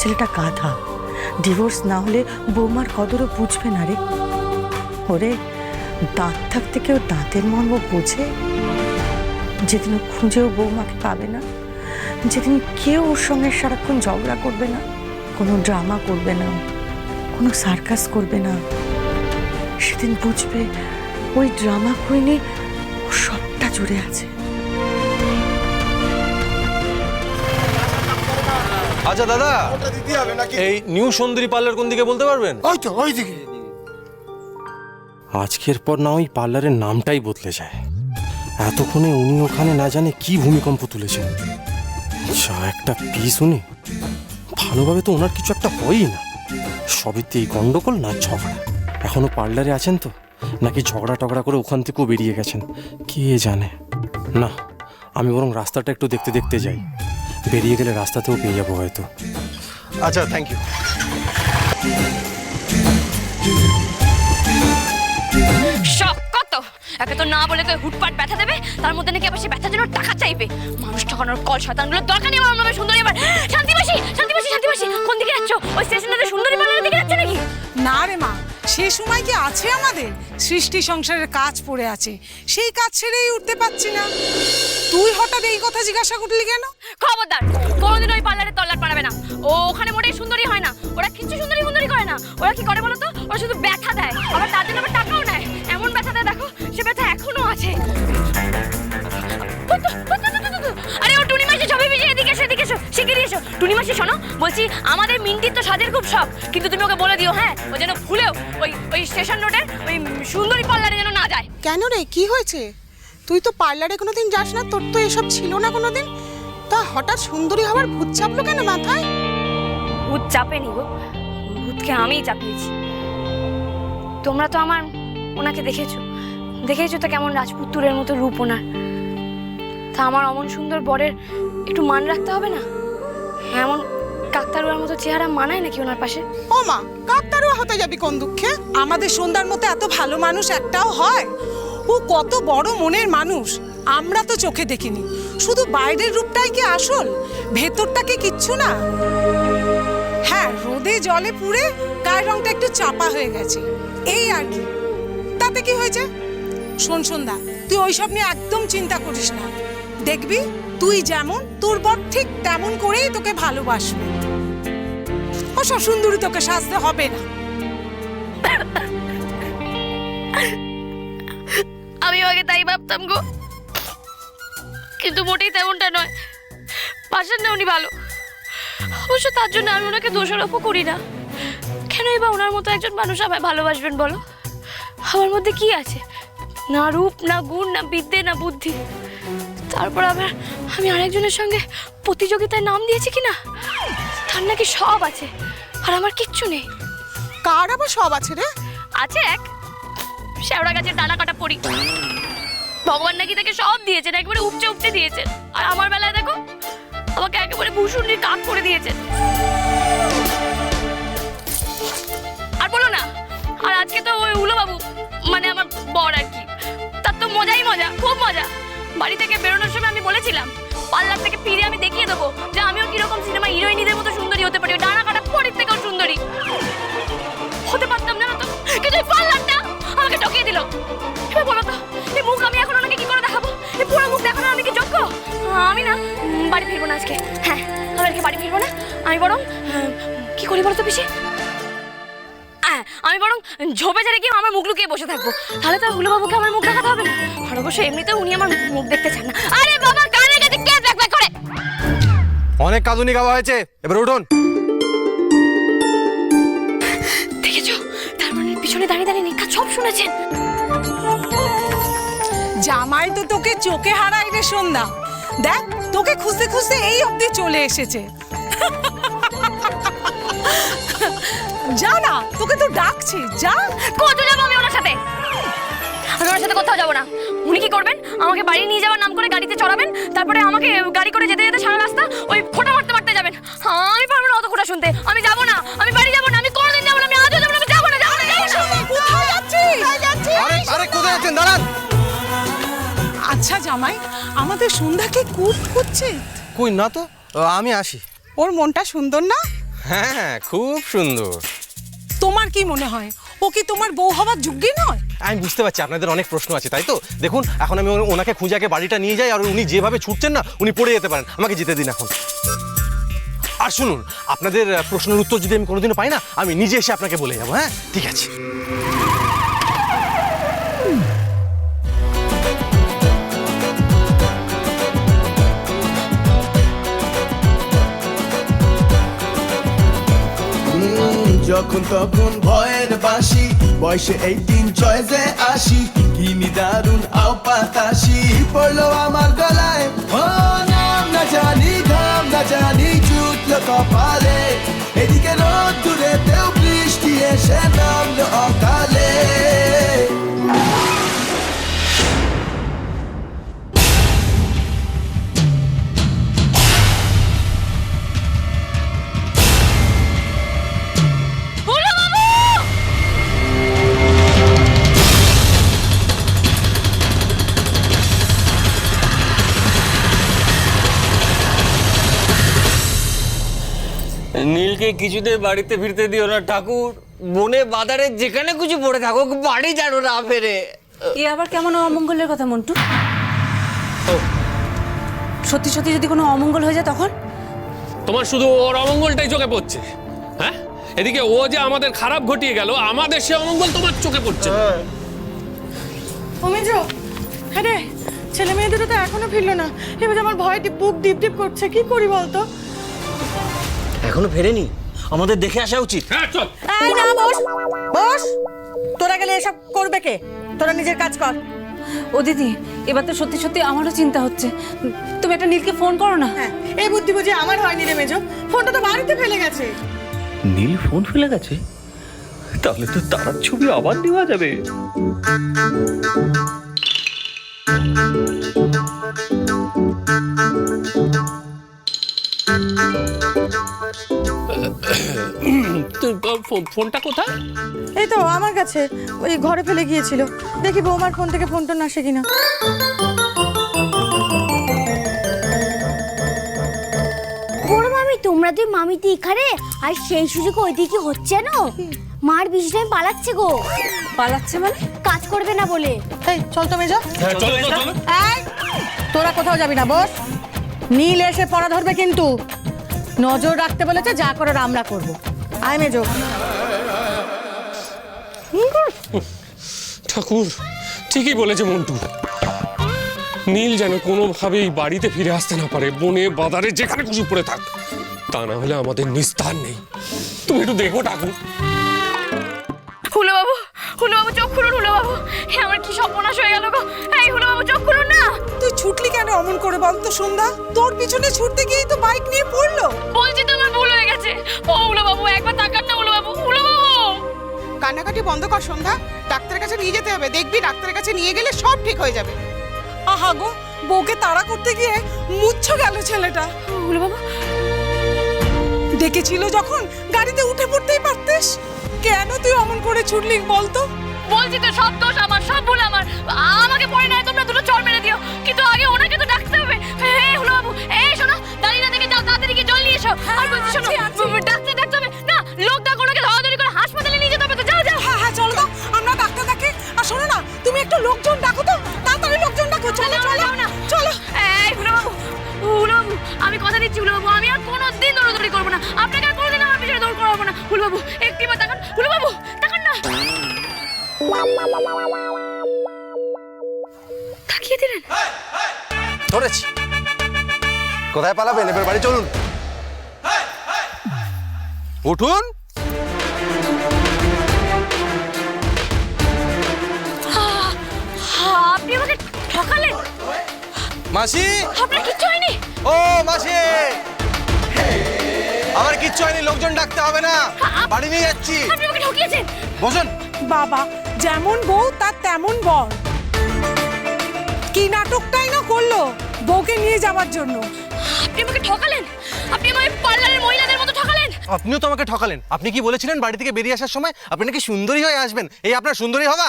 ছেলেটা গাধা। ডিভোর্স না হলে বৌমার কদরও বুঝবে না রে। ওরে, দাঁত থাকতে কেউ দাঁতের মর্ম বোঝে? যেদিন ও খুঁজেও বৌমাকে পাবে না, যেদিন কেউ ওর সঙ্গে সারাক্ষণ ঝগড়া করবে না, কোনো ড্রামা করবে না, কোনো সার্কাস করবে না, সেদিন বুঝবে ওই ড্রামা কুইনে সবটা জুড়ে আছে। আচ্ছা দাদা। দিতে হবে নাকি? এই নিউ সুন্দরী পার্লার কোন দিকে বলতে পারবেন? ওই তো ওই দিকে। আজকের পর না ওই পার্লারের নামটাই বদলে যায়। এতক্ষণে উনি ওখানে না জানে কি ভূমিকম্প তুলেছেন। যা একটা পিস উনি। ভালোভাবে তো ওনার কিছু একটা হয়ই না। সবেতে এই গন্ডগোল না ঝগড়া। এখনও পার্লারে আছেন তো? নাকি ঝগড়া টগড়া করে ওখান থেকেও বেরিয়ে গেছেন? কে জানে? না আমি বরং রাস্তাটা একটু দেখতে দেখতে যাই। বেরিয়ে গেলে রাস্তাতেও পেয়ে যাব হয়তো। আচ্ছা থ্যাংক ইউ শখ কত? একে তো না বলে তো হুটপাট ব্যথা দেবে তার মধ্যে নাকি আবার সে ব্যথার জন্য টাকা চাইবে। মানুষ ঠকানোর কল শতানগুলো দরকার নেই আমার নামে সুন্দরী আবার শান্তিবাসী শান্তিবাসী শান্তিবাসী কোন দিকে যাচ্ছ? ওই স্টেশনটাতে সুন্দরী পার্লারের দিকে যাচ্ছ নাকি? না রে মা সে সময় কি আছে আমাদের? সৃষ্টি সংসারের কাজ পড়ে আছে সেই কাজ ছেড়েই উঠতে পারছি না। তুই হঠাৎ এই কথা জিজ্ঞাসা করলি কেন? খবরদার। কোনোদিন ওই পার্লারে তল্লাট পারাবে না। ও ওখানে মোটেই সুন্দরী হয় না। ওরা কিছু সুন্দরী সুন্দরী করে না। ওরা কি করে বলো তো ওরা শুধু ব্যথা দেয়। আবার তার জন্য আবার টাকাও নেয়। এমন ব্যথা দেয়, দেখো, সে ব্যথা এখনও আছে। আরে, ও টুনি মাসি, ছবি ভিজে এদিকে এসো এদিকে এসো। শিগগিরই এসো। টুনি মাসি, শোনো, বলছি, আমাদের মিন্টির তো সাজের খুব শখ। কিন্তু তুমি ওকে বলে দিও হ্যাঁ? ও যেন ভুলেও ওই ওই স্টেশন রোডের ওই সুন্দরী পার্লারে যেন না যায়। কেন রে? কি হয়েছে? তুই তো পার্লারে কোনোদিন যাস না? তোর তো এসব ছিল না কোনোদিন? তা হঠাৎ সুন্দরী হওয়ার ভূত চাপলো কেন মাথায়? ভূত চাপেনি গো। ভূতকে আমিই চাপিয়েছি। তোমরা তো আমার ওনাকে দেখেছ। দেখেছ তো কেমন রাজপুত্তুরের মতো রূপ ওনার। তা আমার অমন সুন্দর বরের একটু মান রাখতে হবে না? এমন কাকতারুয়ার মতো চেহারা মানায় নাকি ওনার পাশে? ও মা কাকতারুয়া হতে যাবি কোন দুঃখে? আমাদের সন্ধ্যার মতো এত ভালো মানুষ একটাও হয়। ও কত বড় মনের মানুষ আমরা তো চোখে দেখিনি। শুধু বাইরের রূপটাই কি আসল? ভেতরটাকে কিচ্ছু না? হ্যাঁ রোদে জলে পুড়ে গায়ের রংটা একটু চাপা হয়ে গেছে। এই আর কি। তাতে কি হয়েছে? শোন সন্ধ্যা, তুই ওইসব নিয়ে একদম চিন্তা করিস না। দেখবি, তুই যেমন, তোর বর ঠিক তেমন করেই তোকে ভালোবাসবে। ওসব সুন্দরী তোকে সাজতে হবে না। আমি আগে তাই ভাবতাম গো। কিন্তু মোটেই তেমনটা নয়। পাশের না উনি ভালো। অবশ্য তার জন্য আমি ওনাকে দোষারোপও করি না। কেনই বা ওনার মতো একজন মানুষ আমায় ভালোবাসবেন বলো? আমার মধ্যে কি আছে? না রূপ না গুণ না বিদ্যে না বুদ্ধি। তারপর আবার আমি আরেকজনের সঙ্গে প্রতিযোগিতায় নাম দিয়েছি কি না তার নাকি সব আছে আর আমার কিচ্ছু নেই। কার আবার সব আছে রে? আছে এক। শেওড়া গাছের ডানা কাটা পড়ি ভগবান নাকি তাকে সব দিয়েছেন, একেবারে উপচে উপচে দিয়েছেন। আর আমার বেলায় দেখো, আমাকে একেবারে ভূষণির কাক করে দিয়েছেন। আর বলো না, আর আজকে তো ওই উলো বাবু মানে আমার বর আর কি, তার তো মজাই মজা, খুব মজা। বাড়ি থেকে বেরোনোর সময় আমি বলেছিলাম পার্লার থেকে ফিরে আমি দেখিয়ে দেবো, যে আমিও বাড়ি ফিরবো না আজকে। হ্যাঁ আমি আজকে বাড়ি ফিরবো না। আমি বরং কি করি বলতো তো পিসি? হ্যাঁ, আমি বরং ঝোপে ঝাড়ে গিয়ে আমার মুখ লুকিয়ে বসে থাকব। তাহলে তো হুলো বাবুকে আমার মুখ দেখাতে হবে না। আর অবশ্য এমনিতেও উনি আমার মুখ দেখতে চান না। আরে বাবা কানে গেছে কে ব্যাক ব্যাক করে? অনেক কাঁদুনি গাওয়া হয়েছে। এবার উঠুন। দেখেছ? তার মানে পিছনে দাঁড়িয়ে দাঁড়িয়ে নিকা সব শুনেছেন। জামাই তো তোকে চোখে হারাই রে সন্ধ্যা দেখ তোকে খুঁজতে খুঁজতে এই অবধি চলে এসেছে। যা না, তোকে তো ডাকছি, যা। কত যাব আমি ওনার সাথে? আমি ওনার সাথে কোথাও যাব না। উনি কি করবেন? আমাকে বাড়ি নিয়ে যাওয়ার নাম করে গাড়িতে চড়াবেন, তারপরে আমাকে গাড়ি করে যেতে যেতে সারা রাস্তা ওই আচ্ছা জামাই আমাদের সন্ধ্যাকে কুট খুঁজছে কই না তো আমি আসি। ওর মনটা সুন্দর না? হ্যাঁ খুব সুন্দর। তোমার কি মনে হয় ও কি তোমার বউ হওয়ার যোগ্যই নয়? আমি বুঝতে পারছি আপনাদের অনেক প্রশ্ন আছে তাই তো? দেখুন এখন আমি ওনাকে খুঁজে আগে বাড়িটা নিয়ে যাই আর উনি যেভাবে ছুটছেন না উনি পড়ে যেতে পারেন। আমাকে যেতে দিন এখন। আর শুনুন আপনাদের প্রশ্নের উত্তর যদি আমি কোনোদিনও পাই না আমি নিজে এসে আপনাকে বলে যাব হ্যাঁ? ঠিক আছে। যখন তখন ভয়ের বাসি বয়সে এই তিন চয়েসে আসি কি নিদারুন আও পাতাসি পড়ল আমার গলায়, ও নাম না জানি ধাম না জানি, জুটলো কপালে। এদিকে রোদ দূরে তেও বৃষ্টি এসে নামলো অকালে। নীলকে কিছুতে বাড়িতে ফিরতে দিও না ঠাকুর। বনে বাজারে যেখানে কিছু পড়ে থাকুক বাড়ি জানো না ফেরে। এ আবার কেমন অমঙ্গলের কথা মন্টু? সত্যি সত্যি যদি কোনো অমঙ্গল হয়ে যায় তখন? তোমার শুধু ওর অমঙ্গলটাই চোখে পড়ছে হ্যাঁ? এদিকে ও যে আমাদের খারাপ ঘটিয়ে গেল আমাদের সে অমঙ্গল তোমার চোখে পড়ছে। অমিজ হ্যাঁ। রে ছেলে মেয়ে দুটো তো এখনও ফিরলো না। এবার আমার ভয় বুক ডিপ ডিপ করছে কি করি বলতো? এখনও ফেরেনি? আমাদের দেখে আসা উচিত। হ্যাঁ এই না বস। বস তোরা গেলে এসব করবে কে? তোরা নিজের কাজ কর। ও দিদি এবার তো সত্যি সত্যি আমারও চিন্তা হচ্ছে। তুমি একটা নীলকে ফোন করো না। হ্যাঁ এই বুদ্ধি বুঝি আমার হয়নি রে মেজো। ফোনটা তো বাড়িতে ফেলে গেছে। নীল ফোন ফেলে গেছে? তাহলে তো তারার ছবি আবার নেওয়া যাবে। তুই ফো- ফোনটা কোথায়? এই তো আমার কাছে। ওই ঘরে ফেলে গিয়েছিল। দেখি বৌমার ফোন থেকে ফোন টোন আসে কিনা। বড় মামি তোমরা দুই মামিতে এখানে? আর সেই সুযোগ ওইদিকে হচ্ছে না? মার বিষ টাইম পালাচ্ছে গো। পালাচ্ছে মানে? কাজ করবে না বলে। এই চল তো মেজো। হ্যাঁ চলো চলো তোরা কোথাও যাবি না বস। নীল এসে পড়া ধরবে কিন্তু। নজর রাখতে বলেছে যা করার আমরা করব। আয় মেজো। ঠাকুর ঠিকই বলেছে মন্টু। নীল যেন কোনোভাবেই বাড়িতে ফিরে আসতে না পারে বনে বাজারে যেখানে খুশি পড়ে থাক। তা না হলে আমাদের নিস্তার নেই। তুমি একটু দেখো ঠাকুর। হুলো বাবু হুলো বাবু চোখ খুলুন হুলো বাবু আমার কি সর্বনাশ হয়ে গেল গো। কেন অমন করে বল তো সন্ধ্যা তোর পিছনে ছুটতে গিয়েই তো বাইক নিয়ে পড়ল। বলছি তো আমার ভুল হয়ে গেছে। ও হুলো বাবু একবার তাকান না হুলো বাবু হুলো বাবু কান্নাকাটি বন্ধ কর সন্ধ্যা ডাক্তারের কাছে নিয়ে যেতে হবে। দেখবি ডাক্তারের কাছে নিয়ে গেলে সব ঠিক হয়ে যাবে। আহা গো বউকে তাড়া করতে গিয়ে মুচ্ছ গেল ছেলেটা। হুলো বাবু ডেকেছিল যখন গাড়িতে উঠে পড়তেই পারতিস। কেন তুই অমন করে ছুটলি বলতো? বলছি তো সব দোষ আমার সব ভুল আমার। আমাকে পরে নয় তোমরা দুটো চড় মেরে দিও। কিন্তু আগে ওনাকে এই শোনো দাঁড়িয়ে না দেখে যাও তাড়াতাড়ি গিয়ে জল নিয়ে এসো। আর বলছি শোনো ডাকতে ডাকতে হবে। না লোক ডাক ওনাকে ধরাধরি করে হাসপাতালে নিয়ে যেতে হবে তো যাও যাও। হ্যাঁ হ্যাঁ চলো তো আমরা ডাক্তার ডাকি আর শোনো না তুমি একটু লোকজন ডাকো তো তাড়াতাড়ি লোকজন ডাকো চলো চলো না। চলো। এই হুলো বাবু আমি কথা দিচ্ছি হুলো আমি আর কোনোদিন দৌড়াদৌড়ি করব না। আপনাকে আর কোনোদিন আমার পিছনে দৌড় করাবো না। হুলো বাবু একটিবার তাকান হুলো বাবু তাকান না। তাকিয়ে দিলেন ধরেছি। কোথায় পালাবেন? এবার বাড়ি চলুন। উঠুন। আপনি আমাকে ঠকালেন? মাসি? আপনার কিচ্ছু হয়নি? ও মাসি। আমার কিচ্ছু হয়নি লোকজন ডাকতে হবে না। বাড়ি নিয়ে যাচ্ছি। আপনি আমাকে ঠকিয়েছেন? বসুন। বাবা যেমন বউ তার তেমন বর। কি নাটকটাই না করল বউকে নিয়ে যাওয়ার জন্য? আপনি আমাকে ঠকালেন? আপনি আমার পার্লারের মহিলাদের মতো ঠকালেন? আপনিও তো আমাকে ঠকালেন। আপনি কি বলেছিলেন বাড়ি থেকে বেরিয়ে আসার সময় আপনি নাকি সুন্দরী হয়ে আসবেন? এই আপনার সুন্দরী হওয়া